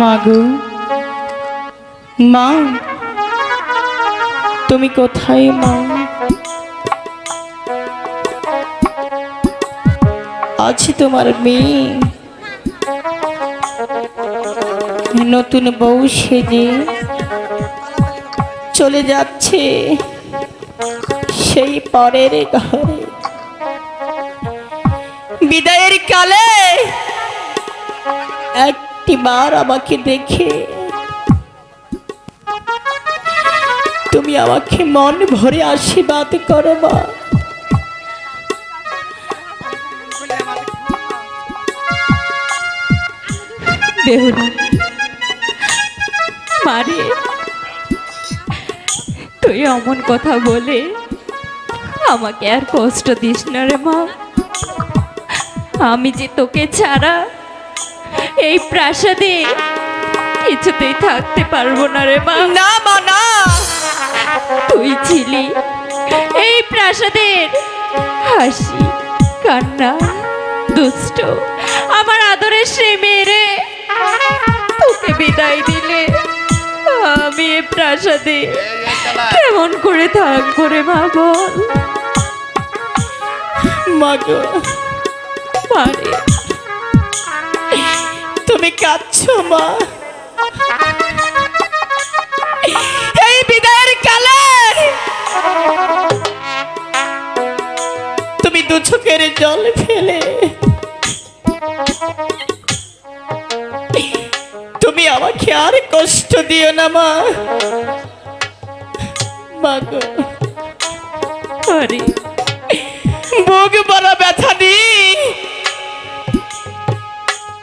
মাগো। মা, তুমি কোথায় মা? আছে তোমার মেয়ে। নতুন বউ সেজে চলে যাচ্ছে সেই পরের ঘরে। বিদায়ের কালে একটি বার আমাকে দেখে। তুমি আমাকে মন ভরে আশীর্বাদ করো মা। তুই অমন কথা বলে আমাকে আর কষ্ট দিস না রে মা। আমি যে তোকে ছাড়া এই প্রাসাদে কিছুতেই থাকতে পারব না রে মা। না মা না। তুই ছিলি এই প্রাসাদের হাসি কান্না দুষ্ট আমার আদরের সে মেয়েরে তোকে বিদায় দিলে আমি এই প্রাসাদে কেমন করে থাকব রে মা বল। মাগো পারে তুমি কাঁদছো, মা? এই বিদায়ের কালে তুমি দু চোখের জল ফেলে তুমি আমাকে আর কষ্ট দিও না, মা। মাগো বুক বড় ব্যথা নিয়ে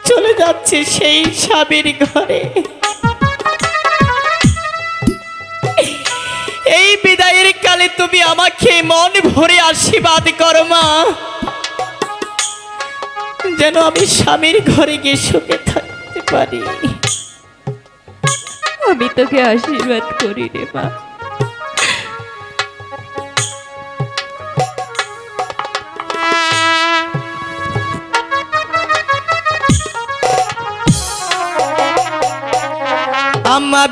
চলে যাচ্ছে সেই স্বামীর ঘরে। এই বিদায়ের কালে তুমি আমাকে মন ভরে আশীর্বাদ করো, মা। যেন আমি স্বামীর ঘরে গিয়ে সুখে থাকতে পারি। আমি তোকে আশীর্বাদ করি রে মা। আম্মা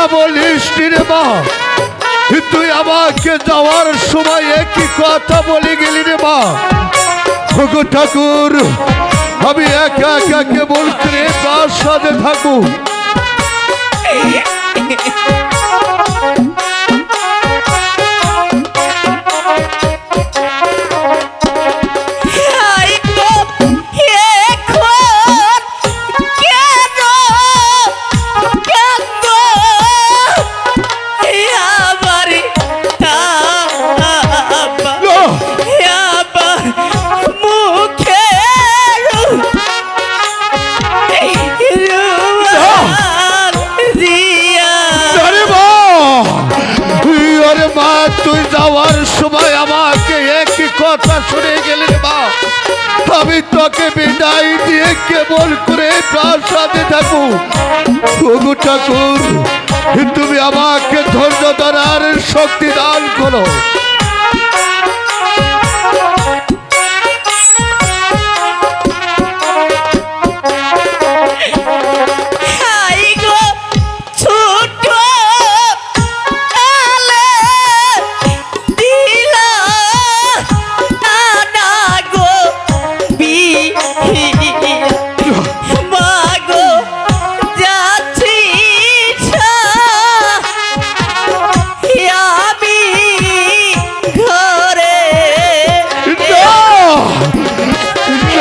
কথা বলিস রে মা, তুই আমাকে যাওয়ার সময় একই কথা বলে গেলি রে মা। ঠাকুর ঠাকুর, আমি একা একা কেবল করে তার সাথে থাকব। সময় আমাকে একই কথা শুনে গেলেন মা। আমি তোকে বিদায় দিয়ে কেবল করে প্রাসাদে সাথে ওগো ঠাকুর, তুমি আমাকে ধৈর্য ধরার শক্তি দান করো।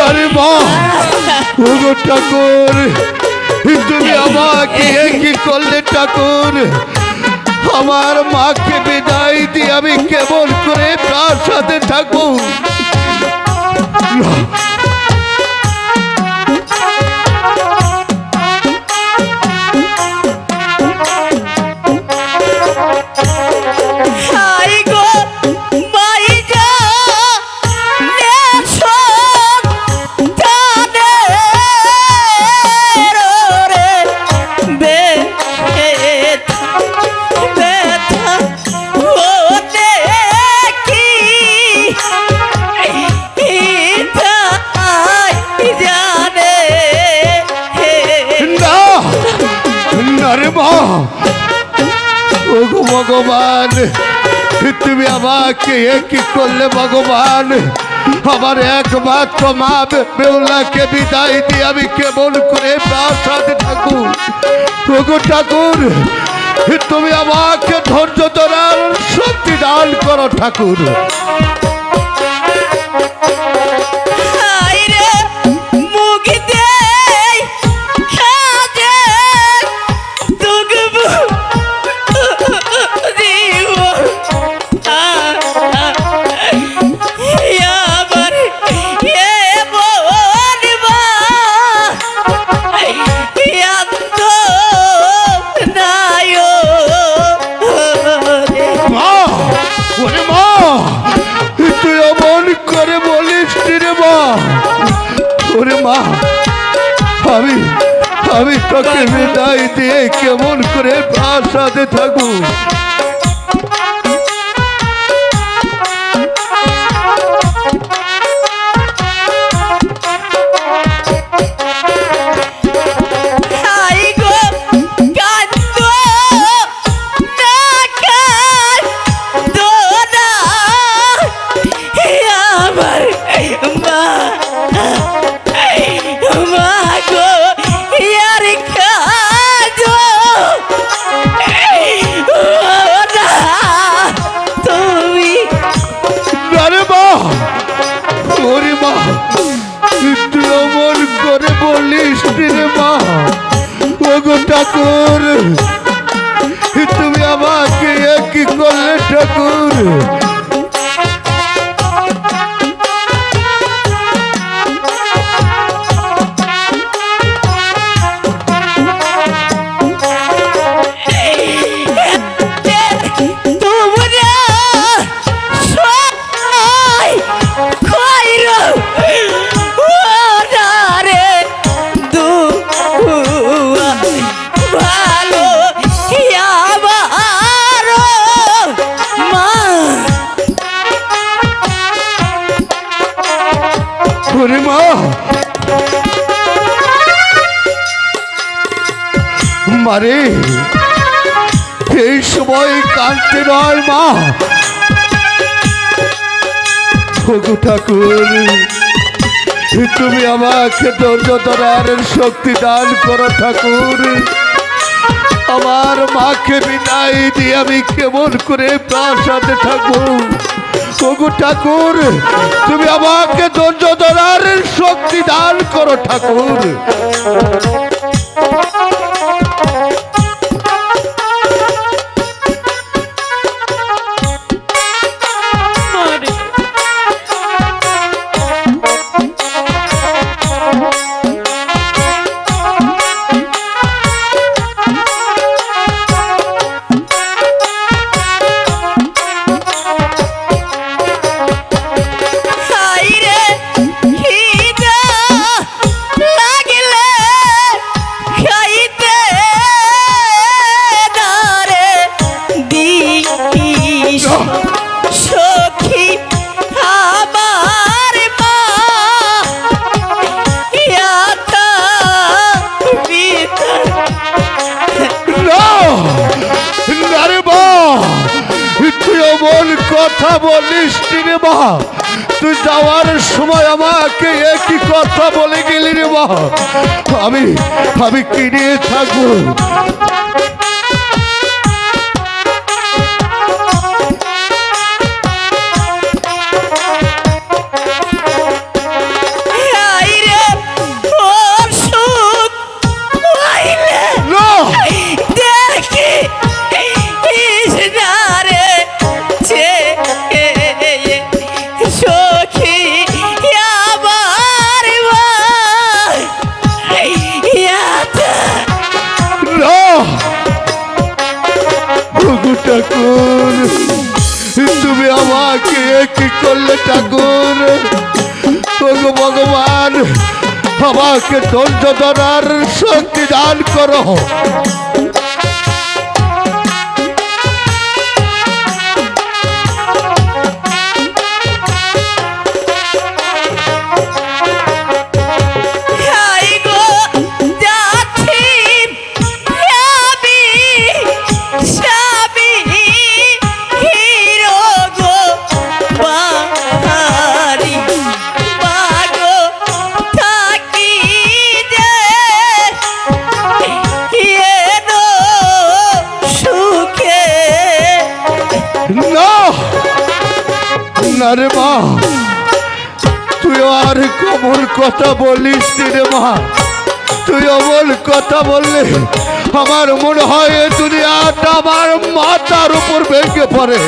আরে মা ওগো ঠাকুর, তুমি আমাকে কি করলে ঠাকুর? আমার মাকে বিদায় দিয়ে আমি কেমন করে তার সাথে থাকব না রে মা ওগো ভগবান, তুমি আমাকে কি করলে ভগবান। আমার একমাত্র মা বেউলাকে বিদায় দিয়ে আমি কেমন করে সাথে থাকুক ওগো ঠাকুর, তুমি আমাকে ধৈর্য ধরার শক্তি দান করো ঠাকুর। আমি তোকে বিদায় দিয়ে কেমন করে তার সাথে ওরে মা। তুই অমন করে বলিস রে মা। ওগো ঠাকুর মারে। এই সময় কাঁদতে নয় মা। ওগো ঠাকুর, তুমি আমাকে ধৈর্য শক্তি দান করো ঠাকুর। আমার মাকে বিদায় দিয়ে আমি কেমন করে প্রাসাদে থাকব ওগো ঠাকুর, তুমি আমাকে ধৈর্য শক্তি দান করো ঠাকুর। কথা বলিস রে মা তুই যাওয়ার সময় আমাকে একই কথা বলে গেলি রে মা আমি আমি কিনে থাকব। ঠাকুর। তুমি আমাকে কি করলে ঠাকুর? ভগবান আমাকে ধৈর্য ধরার শক্তি দান করো। না রে মা, তুই আর কমল কথা বলিস রে মা। তুই অমল কথা বললে আমার মনে হয় তুই আটা আমার মাথার উপর ভেঙে পড়ে।